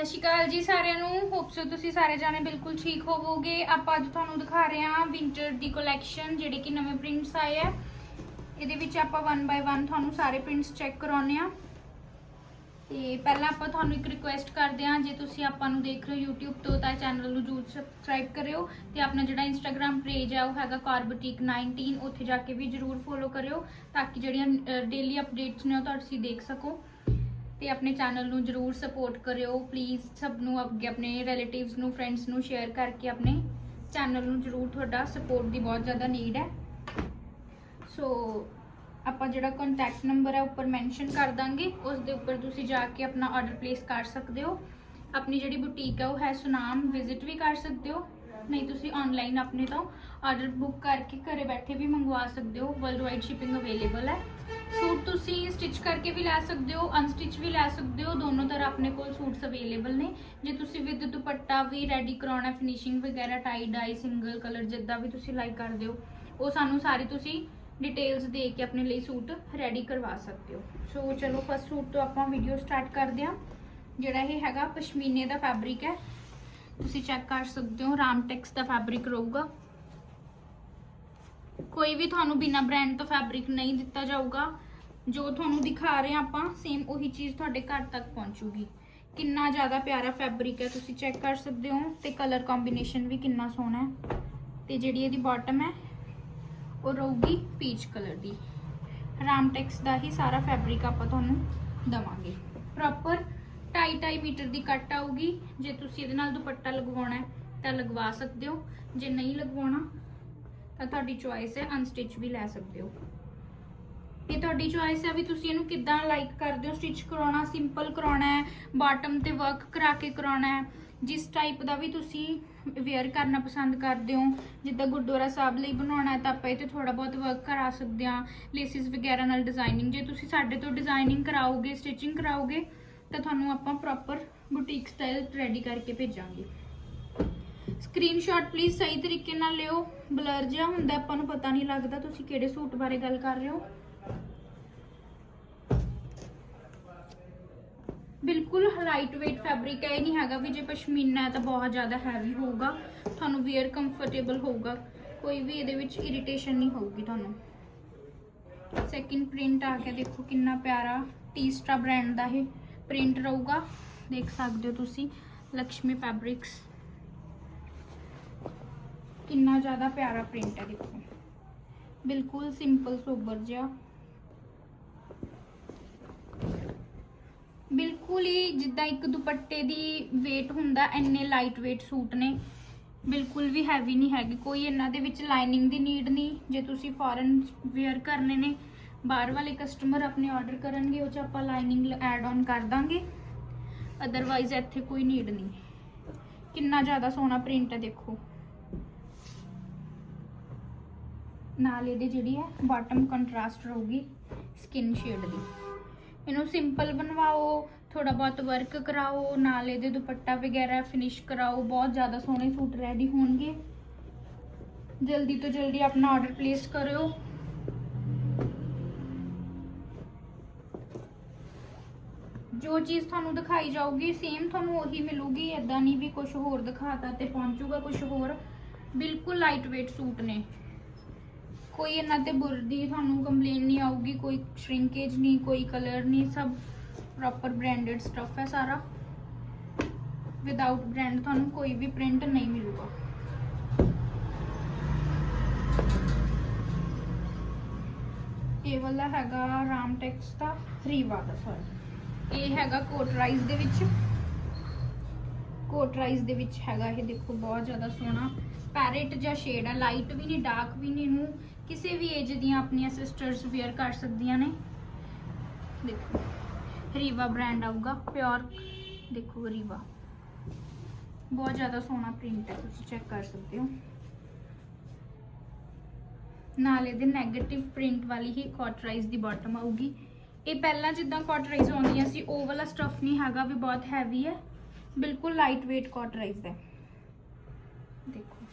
ਸਤਿ ਸ਼੍ਰੀ ਅਕਾਲ ਜੀ ਸਾਰਿਆਂ ਨੂੰ। ਹੋਪ ਸੋ ਤੁਸੀਂ ਸਾਰੇ ਜਾਣੇ ਬਿਲਕੁਲ ਠੀਕ ਹੋਵੋਗੇ। ਆਪਾਂ ਅੱਜ ਤੁਹਾਨੂੰ ਦਿਖਾ ਰਹੇ ਹਾਂ ਵਿੰਟਰ ਦੀ ਕਲੈਕਸ਼ਨ ਜਿਹੜੇ ਕਿ ਨਵੇਂ ਪ੍ਰਿੰਟਸ ਆਏ ਆ। ਇਹਦੇ ਵਿੱਚ ਆਪਾਂ 1 ਬਾਈ 1 ਤੁਹਾਨੂੰ ਸਾਰੇ ਪ੍ਰਿੰਟਸ ਚੈੱਕ ਕਰਾਉਣੇ ਆ ਤੇ ਪਹਿਲਾਂ ਆਪਾਂ ਤੁਹਾਨੂੰ ਇੱਕ ਰਿਕੁਐਸਟ ਕਰਦੇ ਹਾਂ, ਜੇ ਤੁਸੀਂ ਆਪਾਂ ਨੂੰ ਦੇਖ ਰਹੇ ਹੋ YouTube ਤੋਂ, ਤਾਂ ਚੈਨਲ ਨੂੰ ਜਰੂਰ ਸਬਸਕ੍ਰਾਈਬ ਕਰਿਓ। ਤੇ ਆਪਣਾ ਜਿਹੜਾ Instagram ਪੇਜ ਹੈ ਉਹ ਹੈਗਾ ਕਾਰਬਟਿਕ 19 ਉੱਥੇ ਜਾ ਕੇ ਵੀ ਜਰੂਰ ਫੋਲੋ ਕਰਿਓ, ਤਾਂ ਕਿ ਜਿਹੜੀਆਂ ਡੇਲੀ ਅਪਡੇਟਸ ਨੇ ਉਹ ਤੁਸੀਂ ਦੇਖ ਸਕੋ। ਤੇ ਆਪਣੇ ਚੈਨਲ ਨੂੰ ਜਰੂਰ ਸਪੋਰਟ ਕਰਿਓ। ਪਲੀਜ਼ ਸਭ ਨੂੰ ਅੱਗੇ ਆਪਣੇ ਰਿਲੇਟਿਵਸ ਨੂੰ ਫਰੈਂਡਸ ਨੂੰ ਸ਼ੇਅਰ ਕਰਕੇ ਆਪਣੇ ਚੈਨਲ ਨੂੰ ਜਰੂਰ ਤੁਹਾਡਾ ਸਪੋਰਟ ਦੀ ਬਹੁਤ ਜ਼ਿਆਦਾ ਨੀਡ ਹੈ। ਸੋ ਆਪਾਂ ਜਿਹੜਾ ਕੰਟੈਕਟ ਨੰਬਰ ਹੈ ਉੱਪਰ ਮੈਂਸ਼ਨ ਕਰ ਦਾਂਗੇ। ਉਸ ਦੇ ਉੱਪਰ ਤੁਸੀਂ ਜਾ ਕੇ ਆਪਣਾ ਆਰਡਰ ਪਲੇਸ ਕਰ ਸਕਦੇ ਹੋ। ਆਪਣੀ ਜਿਹੜੀ ਬੁਟੀਕ ਹੈ, ਉਹ ਹੈ ਸੁਨਾਮ ਵਿਜ਼ਿਟ ਵੀ ਕਰ ਸਕਦੇ ਹੋ। ਨਹੀਂ, ਤੁਸੀਂ ਆਨਲਾਈਨ ਆਪਣੇ ਤੋਂ ਆਰਡਰ ਬੁੱਕ ਕਰਕੇ ਘਰੇ ਬੈਠੇ ਵੀ ਮੰਗਵਾ ਸਕਦੇ ਹੋ। ਵਰਲਡ ਵਾਈਡ ਸ਼ਿਪਿੰਗ ਅਵੇਲੇਬਲ ਹੈ। ਸੂਟ ਤੁਸੀਂ ਸਟਿਚ ਕਰਕੇ ਵੀ ਲੈ ਸਕਦੇ ਹੋ ਅਨਸਟਿਚ ਵੀ ਲੈ ਸਕਦੇ ਹੋ। ਦੋਨੋਂ ਤਰ੍ਹਾਂ ਆਪਣੇ ਕੋਲ ਸੂਟਸ ਅਵੇਲੇਬਲ ਨੇ। ਜੇ ਤੁਸੀਂ ਵਿਦ ਦੁਪੱਟਾ ਵੀ ਰੈਡੀ ਕਰਾਉਣਾ ਫਿਨਿਸ਼ਿੰਗ ਵਗੈਰਾ ਟਾਈ ਡਾਈ ਸਿੰਗਲ ਕਲਰ ਜਿੱਦਾਂ ਵੀ ਤੁਸੀਂ ਲਾਈਕ ਕਰਦੇ ਹੋ, ਉਹ ਸਾਨੂੰ ਸਾਰੀ ਤੁਸੀਂ ਡਿਟੇਲਸ ਦੇ ਕੇ ਆਪਣੇ ਲਈ ਸੂਟ ਰੈਡੀ ਕਰਵਾ ਸਕਦੇ ਹੋ। ਸੋ ਚਲੋ ਫਸਟ ਸੂਟ ਤੋਂ ਆਪਾਂ ਵੀਡੀਓ ਸਟਾਰਟ ਕਰਦੇ ਹਾਂ। ਜਿਹੜਾ ਇਹ ਹੈਗਾ, ਪਸ਼ਮੀਨੇ ਦਾ ਫੈਬਰਿਕ ਹੈ। ਤੁਸੀਂ ਚੈੱਕ ਕਰ ਸਕਦੇ ਹੋ ਰਾਮਟੈਕਸ ਦਾ ਫੈਬਰਿਕ ਰਹੂਗਾ। ਕੋਈ ਵੀ ਤੁਹਾਨੂੰ ਬਿਨਾ ਬ੍ਰਾਂਡ ਤੋਂ ਫੈਬਰਿਕ ਨਹੀਂ ਦਿੱਤਾ ਜਾਊਗਾ। ਜੋ ਤੁਹਾਨੂੰ ਦਿਖਾ ਰਹੇ ਹਾਂ ਆਪਾਂ ਸੇਮ ਉਹੀ ਚੀਜ਼ ਤੁਹਾਡੇ ਘਰ ਤੱਕ ਪਹੁੰਚੂਗੀ। ਕਿੰਨਾ ਜ਼ਿਆਦਾ ਪਿਆਰਾ ਫੈਬਰਿਕ ਹੈ, ਤੁਸੀਂ ਚੈੱਕ ਕਰ ਸਕਦੇ ਹੋ ਤੇ ਕਲਰ ਕੰਬੀਨੇਸ਼ਨ ਵੀ ਕਿੰਨਾ ਸੋਹਣਾ ਹੈ। ਤੇ ਜਿਹੜੀ ਇਹਦੀ ਬਾਟਮ ਹੈ, ਉਹ ਰਹੂਗੀ ਪੀਚ ਕਲਰ ਦੀ। ਰਾਮਟੈਕਸ ਦਾ ਹੀ ਸਾਰਾ ਫੈਬਰਿਕ ਆਪਾਂ ਤੁਹਾਨੂੰ ਦਵਾਂਗੇ। ਪ੍ਰੋਪਰ 2.5 ਮੀਟਰ ਦੀ ਕੱਟ ਆਊਗੀ। ਜੇ ਤੁਸੀਂ ਇਹਦੇ ਨਾਲ ਦੁਪੱਟਾ ਲਗਵਾਉਣਾ ਹੈ, ਤਾਂ ਲਗਵਾ ਸਕਦੇ ਹੋ। ਜੇ ਨਹੀਂ ਲਗਵਾਉਣਾ, ਤਾਂ ਤੁਹਾਡੀ ਚੁਆਇਸ ਹੈ ਅਨਸਟਿਚ ਵੀ ਲੈ ਸਕਦੇ ਹੋ। ਇਹ ਤੁਹਾਡੀ ਚੁਆਇਸ ਹੈ ਵੀ ਤੁਸੀਂ ਇਹਨੂੰ ਕਿੱਦਾਂ ਲਾਈਕ ਕਰਦੇ ਹੋ। ਸਟਿਚ ਕਰਾਉਣਾ ਸਿੰਪਲ ਕਰਾਉਣਾ ਹੈ ਬਾਟਮ ਤੇ ਵਰਕ ਕਰਾ ਕੇ ਕਰਾਉਣਾ ਹੈ। ਜਿਸ ਟਾਈਪ ਦਾ ਵੀ ਤੁਸੀਂ ਵੇਅਰ ਕਰਨਾ ਪਸੰਦ ਕਰਦੇ ਹੋ, ਜਿੱਦਾਂ ਗੁਰਦੁਆਰਾ ਸਾਹਿਬ ਲਈ ਬਣਾਉਣਾ ਹੈ, ਤਾਂ ਆਪਾਂ ਇਹ ਤੇ ਥੋੜਾ ਬਹੁਤ ਵਰਕ ਕਰਾ ਸਕਦੇ ਹਾਂ। ਲੇਸਿਸ ਵਗੈਰਾ ਨਾਲ ਡਿਜ਼ਾਈਨਿੰਗ ਜੇ ਤੁਸੀਂ ਸਾਡੇ ਤੋਂ ਡਿਜ਼ਾਈਨਿੰਗ ਕਰਾਓਗੇ ਸਟਿਚਿੰਗ ਕਰਾਓਗੇ ਤਾਂ ਤੁਹਾਨੂੰ ਆਪਾਂ ਪ੍ਰੋਪਰ ਬੁਟੀਕ ਸਟਾਈਲ ਰੈਡੀ ਕਰਕੇ ਭੇਜਾਂਗੇ। ਸਕਰੀਨਸ਼ਾਟ ਪਲੀਜ਼ ਸਹੀ ਤਰੀਕੇ ਨਾਲ ਲਿਓ। ਬਲਰ ਜਿਹਾ ਹੁੰਦਾ, ਆਪਾਂ ਨੂੰ ਪਤਾ ਨਹੀਂ ਲੱਗਦਾ ਤੁਸੀਂ ਕਿਹੜੇ ਸੂਟ ਬਾਰੇ ਗੱਲ ਕਰ ਰਹੇ ਹੋ। ਬਿਲਕੁਲ ਲਾਈਟ weight ਫੈਬਰਿਕ ਹੈ, ਇਹ ਨਹੀਂ ਹੈਗਾ ਵੀ ਜੇ ਪਸ਼ਮੀਨਾ ਹੈ ਤਾਂ ਬਹੁਤ ਜ਼ਿਆਦਾ ਹੈਵੀ ਹੋਊਗਾ, ਤੁਹਾਨੂੰ ਵੇਅਰ ਕੰਫਰਟੇਬਲ ਹੋਊਗਾ। ਕੋਈ ਵੀ ਇਹਦੇ ਵਿੱਚ ਇਰੀਟੇਸ਼ਨ ਨਹੀਂ ਹੋਊਗੀ ਤੁਹਾਨੂੰ। ਸੈਕਿੰਡ ਪ੍ਰਿੰਟ ਆ ਕੇ ਦੇਖੋ ਕਿੰਨਾ ਪਿਆਰਾ ਟੀਸਟਾ ਬ੍ਰਾਂਡ ਦਾ ਇਹ। ਪ੍ਰਿੰਟ ਰਹੂਗਾ। ਦੇਖ ਸਕਦੇ ਹੋ ਤੁਸੀਂ ਲక్ష్ਮੀ ਫੈਬਰਿਕਸ ਕਿੰਨਾ ਜ਼ਿਆਦਾ ਪਿਆਰਾ ਪ੍ਰਿੰਟ ਹੈ, ਦੇਖੋ। ਬਿਲਕੁਲ ਸਿੰਪਲ ਸੋਬਰ ਜਿਹਾ। ਬਿਲਕੁਲ ਹੀ ਜਿੱਦਾਂ ਇੱਕ ਦੁਪੱਟੇ ਦੀ weight ਹੁੰਦਾ ਐਨੇ ਲਾਈਟ weight ਸੂਟ ਨੇ। ਬਿਲਕੁਲ ਵੀ ਹੈਵੀ ਨਹੀਂ ਹੈਗੀ। ਕੋਈ ਇਹਨਾਂ ਦੇ ਵਿੱਚ ਲਾਈਨਿੰਗ ਦੀ ਨੀਡ ਨਹੀਂ, ਜੇ ਤੁਸੀਂ ਫੋਰਨ ਵੇਅਰ ਕਰਨੇ ਨੇ। ਬਾਹਰ ਵਾਲੇ ਕਸਟਮਰ ਆਪਣੇ ਆਰਡਰ ਕਰਨਗੇ ਉਹ ਚ ਆਪਾਂ ਲਾਈਨਿੰਗ ਐਡ ਆਨ ਕਰ ਦਾਂਗੇ ਅਦਰਵਾਈਜ਼ ਇੱਥੇ ਕੋਈ ਨੀਡ ਨਹੀਂ ਕਿੰਨਾ ਜ਼ਿਆਦਾ ਸੋਹਣਾ ਪ੍ਰਿੰਟ ਹੈ ਦੇਖੋ ਨਾਲ ਇਹਦੇ ਜਿਹੜੀ ਹੈ ਬਾਟਮ ਕੰਟਰਾਸਟ ਰਹੂਗੀ ਸਕਿਨ ਸ਼ੇਡ ਦੀ ਇਹਨੂੰ ਸਿੰਪਲ ਬਣਵਾਓ ਥੋੜਾ ਬਹੁਤ ਵਰਕ ਕਰਾਓ ਨਾਲ ਇਹਦੇ ਦੁਪੱਟਾ ਵਗੈਰਾ ਫਿਨਿਸ਼ ਕਰਾਓ ਬਹੁਤ ਜ਼ਿਆਦਾ ਸੋਹਣੇ ਸੂਟ ਰੈਡੀ ਹੋਣਗੇ ਜਲਦੀ ਤੋਂ ਜਲਦੀ ਆਪਣਾ ਆਰਡਰ ਪਲੇਸ ਕਰਿਓ ਜੋ ਚੀਜ਼ ਤੁਹਾਨੂੰ ਦਿਖਾਈ ਜਾਊਗੀ ਸੇਮ ਤੁਹਾਨੂੰ ਉਹੀ ਮਿਲੂਗੀ ਐਦਾਂ ਨਹੀਂ ਵੀ ਕੁਝ ਹੋਰ ਦਿਖਾਤਾ ਤੇ ਪਹੁੰਚੂਗਾ ਕੁਝ ਹੋਰ। ਬਿਲਕੁਲ ਲਾਈਟ weight ਸੂਟ ਨੇ। ਕੋਈ ਇਹਨਾਂ ਤੇ ਬੁਰਦੀ ਤੁਹਾਨੂੰ ਕੰਪਲੇਨ ਨਹੀਂ ਆਊਗੀ, ਕੋਈ ਸ਼੍ਰਿੰਕੇਜ ਨਹੀਂ, ਕੋਈ ਕਲਰ ਨਹੀਂ, ਸਭ ਪ੍ਰੋਪਰ ਬ੍ਰਾਂਡਡ ਸਟਫ ਹੈ ਸਾਰਾ। ਵਿਦਆਊਟ ਬ੍ਰਾਂਡ ਤੁਹਾਨੂੰ ਕੋਈ ਵੀ ਪ੍ਰਿੰਟ ਨਹੀਂ ਮਿਲੂਗਾ। ਇਹ ਵਾਲਾ ਹੈਗਾ ਰਾਮਟੈਕਸ ਦਾ, ਰੀਵਾ ਦਾ ਸੌਰੀ ਇਹ ਹੈਗਾ ਕੋਟ ਰਾਈਸ ਦੇ ਵਿੱਚ। ਕੋਟ ਰਾਈਸ ਦੇ ਵਿੱਚ ਹੈਗਾ ਇਹ ਦੇਖੋ, ਬਹੁਤ ਜ਼ਿਆਦਾ ਸੋਹਣਾ। ਪੈਰਟ ਜਾਂ ਸ਼ੇਡ ਹੈ ਲਾਈਟ ਵੀ ਨਹੀਂ ਡਾਰਕ ਵੀ ਨਹੀਂ ਇਹਨੂੰ ਕਿਸੇ ਵੀ ਏਜ ਦੀਆਂ ਆਪਣੀਆਂ ਸਿਸਟਰਸ ਵੇਅਰ ਕਰ ਸਕਦੀਆਂ ਨੇ। ਦੇਖੋ, ਰੀਵਾ ਬ੍ਰਾਂਡ ਆਊਗਾ ਪਿਓਰ ਦੇਖੋ, ਰੀਵਾ। ਬਹੁਤ ਜ਼ਿਆਦਾ ਸੋਹਣਾ ਪ੍ਰਿੰਟ ਹੈ, ਤੁਸੀਂ ਚੈੱਕ ਕਰ ਸਕਦੇ ਹੋ। ਨਾਲ ਇਹਦੇ 네ਗੇਟਿਵ ਪ੍ਰਿੰਟ ਵਾਲੀ ਹੀ ਕੋਟਰਾਈਜ਼ ਦੀ ਬਾਟਮ ਆਊਗੀ। ਇਹ ਪਹਿਲਾਂ ਜਿੱਦਾਂ ਕਾਟਰਾਈਜ਼ ਆਉਂਦੀਆਂ ਸੀ ਉਹ ਵਾਲਾ ਸਟਫ ਨਹੀਂ ਹੈਗਾ, ਵੀ ਬਹੁਤ ਹੈਵੀ ਹੈ ਬਿਲਕੁਲ ਲਾਈਟ weight ਕਾਟਰਾਈਜ਼ ਹੈ ਦੇਖੋ।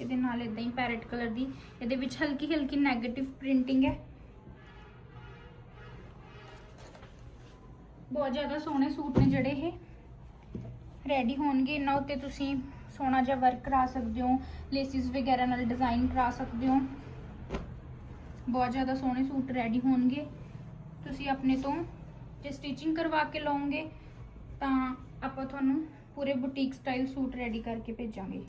ਇਹਦੇ ਨਾਲ ਇਦਾਂ ਹੀ ਪੈਰਟ ਕਲਰ ਦੀ, ਇਹਦੇ ਵਿੱਚ ਹਲਕੀ ਹਲਕੀ 네ਗੇਟਿਵ ਪ੍ਰਿੰਟਿੰਗ ਹੈ ਬਹੁਤ ਜ਼ਿਆਦਾ ਸੋਹਣੇ ਸੂਟ ਨੇ ਜਿਹੜੇ ਇਹ। ਰੈਡੀ ਹੋਣਗੇ, ਇਹਨਾਂ ਉੱਤੇ ਤੁਸੀਂ ਸੋਹਣਾ ਜਿਹਾ ਵਰਕ ਕਰਾ ਸਕਦੇ ਹੋ ਲੇਸਿਸ ਵਗੈਰਾ ਨਾਲ ਡਿਜ਼ਾਈਨ ਕਰਾ ਸਕਦੇ ਹੋ। ਬਹੁਤ ਜ਼ਿਆਦਾ ਸੋਹਣੇ ਸੂਟ ਰੈਡੀ ਹੋਣਗੇ। ਤੁਸੀਂ ਆਪਣੇ ਤੋਂ ਜੇ ਸਟਿਚਿੰਗ ਕਰਵਾ ਕੇ ਲਓਗੇ, ਤਾਂ ਆਪਾਂ ਤੁਹਾਨੂੰ ਪੂਰੇ ਬੁਟੀਕ ਸਟਾਈਲ ਸੂਟ ਰੈਡੀ ਕਰਕੇ ਭੇਜਾਂਗੇ।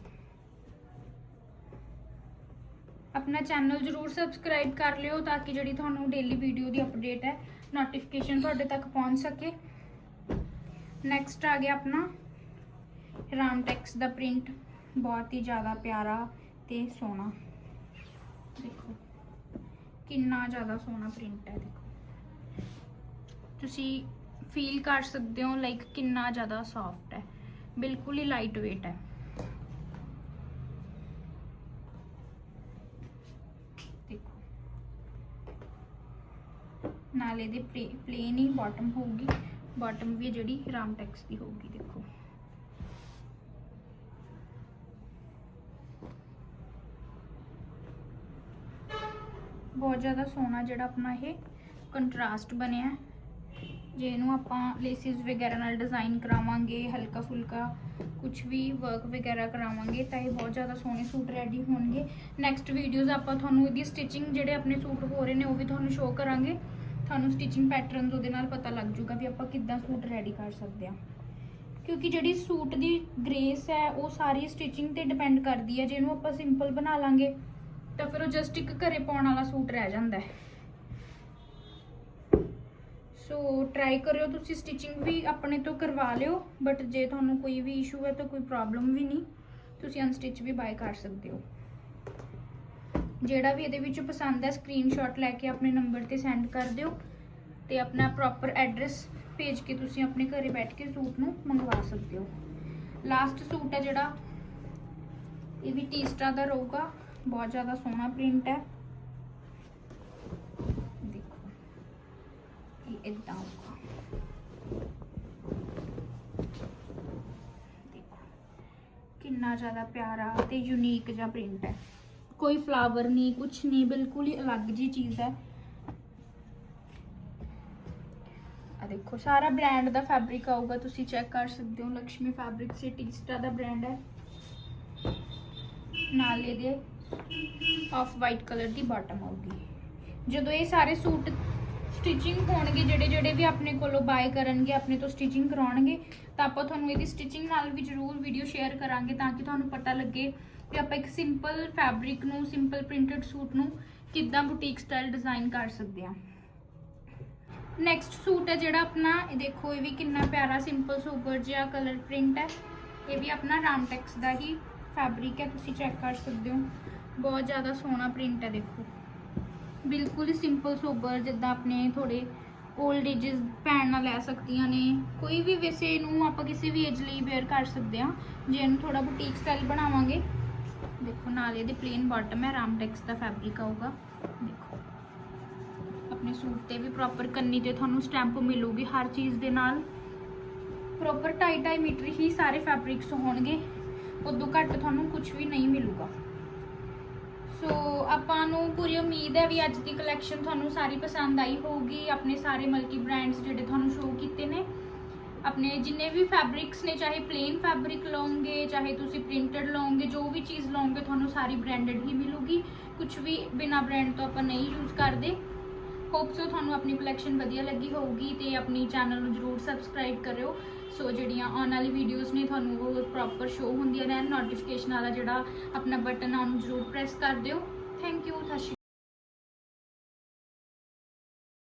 ਆਪਣਾ ਚੈਨਲ ਜਰੂਰ ਸਬਸਕ੍ਰਾਈਬ ਕਰ ਲਿਓ ਤਾਂ ਕਿ ਜਿਹੜੀ ਤੁਹਾਨੂੰ ਡੇਲੀ ਵੀਡੀਓ ਦੀ ਅਪਡੇਟ ਹੈ ਨੋਟੀਫਿਕੇਸ਼ਨ ਤੁਹਾਡੇ ਤੱਕ ਪਹੁੰਚ ਸਕੇ। ਨੈਕਸਟ ਆ ਗਿਆ ਆਪਣਾ ਰਾਮ ਟੈਕਸ ਦਾ ਪ੍ਰਿੰਟ ਬਹੁਤ ਹੀ ਜ਼ਿਆਦਾ ਪਿਆਰਾ ਤੇ ਸੋਹਣਾ। ਦੇਖੋ। ਕਿੰਨਾ ਜ਼ਿਆਦਾ ਸੋਹਣਾ ਪ੍ਰਿੰਟ ਹੈ, ਦੇਖੋ। ਤੁਸੀਂ ਫੀਲ ਕਰ ਸਕਦੇ ਹੋ ਲਾਈਕ ਕਿੰਨਾ ਜ਼ਿਆਦਾ ਸੌਫਟ ਹੈ। ਬਿਲਕੁਲ ਹੀ ਲਾਈਟ weight ਹੈ। ਦੇਖੋ। ਨਾਲੇ ਦੇ ਪਲੇਨ ਹੀ ਬਾਟਮ ਹੋਊਗੀ। ਬਾਟਮ ਵੀ ਜਿਹੜੀ ਰਾਮ ਟੈਕਸ ਦੀ ਹੋਊਗੀ, ਦੇਖੋ। ਬਹੁਤ ਜ਼ਿਆਦਾ ਸੋਹਣਾ ਜਿਹੜਾ ਆਪਣਾ ਇਹ ਕੰਟਰਾਸਟ ਬਣਿਆ ਹੈ। ਜੇ ਇਹਨੂੰ ਆਪਾਂ ਲੇਸਿਸ ਵਗੈਰਾ ਨਾਲ ਡਿਜ਼ਾਈਨ ਕਰਾਵਾਂਗੇ, ਹਲਕਾ ਫੁਲਕਾ ਕੁਝ ਵੀ ਵਰਕ ਵਗੈਰਾ ਕਰਾਵਾਂਗੇ, ਤਾਂ ਇਹ ਬਹੁਤ ਜ਼ਿਆਦਾ ਸੋਹਣੇ ਸੂਟ ਰੈਡੀ ਹੋਣਗੇ। ਨੈਕਸਟ ਵੀਡੀਓਜ਼ ਆਪਾਂ ਤੁਹਾਨੂੰ ਇਹਦੀ ਸਟਿਚਿੰਗ ਜਿਹੜੇ ਆਪਣੇ ਸੂਟ ਹੋ ਰਹੇ ਨੇ, ਉਹ ਵੀ ਤੁਹਾਨੂੰ ਸ਼ੋਅ ਕਰਾਂਗੇ। ਤੁਹਾਨੂੰ ਸਟਿਚਿੰਗ ਪੈਟਰਨਸ ਉਹਦੇ ਨਾਲ ਪਤਾ ਲੱਗ ਜਾਊਗਾ ਵੀ ਆਪਾਂ ਕਿੱਦਾਂ ਸੂਟ ਰੈਡੀ ਕਰ ਸਕਦੇ ਹਾਂ। ਕਿਉਂਕਿ ਜਿਹੜੀ ਸੂਟ ਦੀ ਗ੍ਰੇਸ ਹੈ, ਉਹ ਸਾਰੀ ਸਟਿਚਿੰਗ ਤੇ ਡਿਪੈਂਡ ਕਰਦੀ ਹੈ। ਜੇ ਇਹਨੂੰ ਆਪਾਂ ਸਿੰਪਲ ਬਣਾ ਲਾਂਗੇ ਤਾਂ ਫਿਰ ਉਹ ਜਸਟ ਇੱਕ ਘਰੇ ਪਾਉਣ ਵਾਲਾ ਸੂਟ ਰਹਿ ਜਾਂਦਾ ਹੈ। ਸੋ ਟਰਾਈ ਕਰਿਓ ਤੁਸੀਂ ਸਟਿਚਿੰਗ ਵੀ ਆਪਣੇ ਤੋਂ ਕਰਵਾ ਲਿਓ ਬਟ ਜੇ ਤੁਹਾਨੂੰ ਕੋਈ ਵੀ ਇਸ਼ੂ ਹੈ ਤਾਂ ਕੋਈ ਪ੍ਰੋਬਲਮ ਵੀ ਨਹੀਂ, ਤੁਸੀਂ ਅਨਸਟਿਚ ਵੀ ਬਾਏ ਕਰ ਸਕਦੇ ਹੋ। ਜਿਹੜਾ ਵੀ ਇਹਦੇ ਵਿੱਚ ਪਸੰਦ ਹੈ ਸਕਰੀਨਸ਼ਾਟ ਲੈ ਕੇ ਆਪਣੇ ਨੰਬਰ ਤੇ ਸੈਂਡ ਕਰ ਦਿਓ ਤੇ ਆਪਣਾ ਪ੍ਰੋਪਰ ਐਡਰੈਸ ਭੇਜ ਕੇ ਤੁਸੀਂ ਆਪਣੇ ਘਰੇ ਬੈਠ ਕੇ ਸੂਟ ਨੂੰ ਮੰਗਵਾ ਸਕਦੇ ਹੋ। ਲਾਸਟ ਸੂਟ ਹੈ ਜਿਹੜਾ, ਇਹ ਵੀ ਟੀਸਟਾ ਦਾ ਰਹੂਗਾ। ਬਹੁਤ ਜ਼ਿਆਦਾ ਸੋਹਣਾ ਪ੍ਰਿੰਟ ਹੈ ਦੇਖੋ ਇਹ ਇਦਾਂ ਹੋਊਗਾ ਦੇਖੋ ਕਿੰਨਾ ਜ਼ਿਆਦਾ ਪਿਆਰਾ ਤੇ ਯੂਨੀਕ ਜਿਹਾ ਪ੍ਰਿੰਟ ਹੈ ਕੋਈ ਫਲਾਵਰ ਨਹੀਂ ਕੁਝ ਨਹੀਂ ਬਿਲਕੁਲ ਹੀ ਅਲੱਗ ਜੀ ਚੀਜ਼ ਹੈ ਆ ਦੇਖੋ ਸਾਰਾ ਬ੍ਰਾਂਡ ਦਾ ਫੈਬਰਿਕ ਆਊਗਾ ਤੁਸੀਂ ਚੈੱਕ ਕਰ ਸਕਦੇ ਹੋ ਲక్ష్ਮੀ ਫੈਬਰਿਕ ਸੇ ਟੀਸਟਾ ਦਾ ਬ੍ਰਾਂਡ ਹੈ ਨਾਲ ਇਹਦੇ ਆਫ ਵਾਈਟ ਕਲਰ ਦੀ ਬਾਟਮ ਆਊਗੀ। ਜਦੋਂ ਇਹ ਸਾਰੇ ਸੂਟ ਸਟਿਚਿੰਗ ਹੋਣਗੇ, ਜਿਹੜੇ ਜਿਹੜੇ ਵੀ ਆਪਣੇ ਕੋਲੋਂ ਬਾਏ ਕਰਨਗੇ, ਆਪਣੇ ਤੋਂ ਸਟਿਚਿੰਗ ਕਰਾਉਣਗੇ, ਤਾਂ ਆਪਾਂ ਤੁਹਾਨੂੰ ਇਹਦੀ ਸਟਿਚਿੰਗ ਨਾਲ ਵੀ ਜ਼ਰੂਰ ਵੀਡੀਓ ਸ਼ੇਅਰ ਕਰਾਂਗੇ ਤਾਂ ਕਿ ਤੁਹਾਨੂੰ ਪਤਾ ਲੱਗੇ ਕਿ ਆਪਾਂ ਇੱਕ ਸਿੰਪਲ ਫੈਬਰਿਕ ਨੂੰ ਸਿੰਪਲ ਪ੍ਰਿੰਟਡ ਸੂਟ ਨੂੰ ਕਿੱਦਾਂ ਬੁਟੀਕ ਸਟਾਈਲ ਡਿਜ਼ਾਈਨ ਕਰ ਸਕਦੇ ਹਾਂ। ਨੈਕਸਟ ਸੂਟ ਹੈ ਜਿਹੜਾ ਆਪਣਾ, ਇਹ ਦੇਖੋ, ਇਹ ਵੀ ਕਿੰਨਾ ਪਿਆਰਾ ਸਿੰਪਲ ਸੋਬਰ ਜਿਹਾ ਕਲਰ ਪ੍ਰਿੰਟ ਹੈ। ਇਹ ਵੀ ਆਪਣਾ ਰਾਮਟੈਕਸ ਦਾ ਹੀ ਫੈਬਰਿਕ ਹੈ, ਤੁਸੀਂ ਚੈੱਕ ਕਰ ਸਕਦੇ ਹੋ। ਬਹੁਤ ਜ਼ਿਆਦਾ ਸੋਹਣਾ ਪ੍ਰਿੰਟ ਹੈ ਦੇਖੋ। ਬਿਲਕੁਲ ਹੀ ਸਿੰਪਲ ਸੋਬਰ ਜਿੱਦਾਂ ਆਪਣੇ ਥੋੜੇ 올ਡ ਏਜਸ ਨਾਲ ਲੈ ਸਕਦੀਆਂ ਨੇ। ਕੋਈ ਵੀ ਵੈਸੇ ਇਹਨੂੰ ਆਪਾਂ ਕਿਸੇ ਵੀ ਏਜ ਲਈ ਵੇਅਰ ਕਰ ਸਕਦੇ ਹਾਂ। ਜੇ ਇਹਨੂੰ ਥੋੜਾ ਬੁਟੀਕ ਸਟਾਈਲ ਬਣਾਵਾਂਗੇ। ਦੇਖੋ, ਨਾਲ ਇਹਦੇ ਪਲੇਨ ਬਾਟਮ ਹੈ ਰਾਮਟੈਕਸ ਦਾ ਫੈਬਰਿਕ ਆਊਗਾ। ਦੇਖੋ, ਆਪਣੇ ਸੂਟ ਤੇ ਵੀ ਪ੍ਰੋਪਰ ਕੰਨੀ ਤੇ ਤੁਹਾਨੂੰ ਸਟੈਂਪ ਮਿਲੂਗੀ ਹਰ ਚੀਜ਼ ਦੇ ਨਾਲ। ਪ੍ਰੋਪਰ 2.5 ਮੀਟਰ ਹੀ ਸਾਰੇ ਫੈਬਰਿਕਸ ਹੋਣਗੇ। ਉਦੋਂ ਘੱਟ ਤੁਹਾਨੂੰ ਕੁਝ ਵੀ ਨਹੀਂ ਮਿਲੂਗਾ। ਸੋ ਆਪਾਂ ਨੂੰ ਪੂਰੀ ਉਮੀਦ ਹੈ ਵੀ ਅੱਜ ਦੀ ਕਲੈਕਸ਼ਨ ਤੁਹਾਨੂੰ ਸਾਰੀ ਪਸੰਦ ਆਈ ਹੋਊਗੀ। ਆਪਣੇ ਸਾਰੇ ਮਲਟੀ ਬ੍ਰਾਂਡਸ ਜਿਹੜੇ ਤੁਹਾਨੂੰ ਸ਼ੋਅ ਕੀਤੇ ਨੇ। ਆਪਣੇ ਜਿੰਨੇ ਵੀ ਫੈਬਰਿਕਸ ਨੇ, ਚਾਹੇ ਪਲੇਨ ਫੈਬਰਿਕ ਲਓਗੇ, ਚਾਹੇ ਤੁਸੀਂ ਪ੍ਰਿੰਟਡ ਲਓਗੇ, ਜੋ ਵੀ ਚੀਜ਼ ਲਓਗੇ, ਤੁਹਾਨੂੰ ਸਾਰੀ ਬ੍ਰਾਂਡਡ ਹੀ ਮਿਲੂਗੀ। ਕੁਝ ਵੀ ਬਿਨਾ ਬ੍ਰਾਂਡ ਤੋਂ ਆਪਾਂ ਨਹੀਂ ਯੂਜ਼ ਕਰਦੇ। ਹੋਪ ਸੋ ਤੁਹਾਨੂੰ ਆਪਣੀ ਕਲੈਕਸ਼ਨ ਵਧੀਆ ਲੱਗੀ ਹੋਊਗੀ ਤੇ ਆਪਣੀ ਚੈਨਲ ਨੂੰ ਜਰੂਰ ਸਬਸਕ੍ਰਾਈਬ ਕਰਿਓ। ਸੋ ਜਿਹੜੀਆਂ ਆਉਣ ਵਾਲੀ ਵੀਡੀਓਜ਼ ਨੇ ਤੁਹਾਨੂੰ ਉਹ ਪ੍ਰੋਪਰ ਸ਼ੋ ਹੁੰਦੀਆਂ ਰਹਿਣ ਨੋਟੀਫਿਕੇਸ਼ਨ ਵਾਲਾ ਜਿਹੜਾ ਆਪਣਾ ਬਟਨ ਆ ਉਹਨੂੰ ਜਰੂਰ ਪ੍ਰੈਸ ਕਰ ਦਿਓ। ਥੈਂਕ ਯੂ ਸਤਿ ਸ਼੍ਰੀ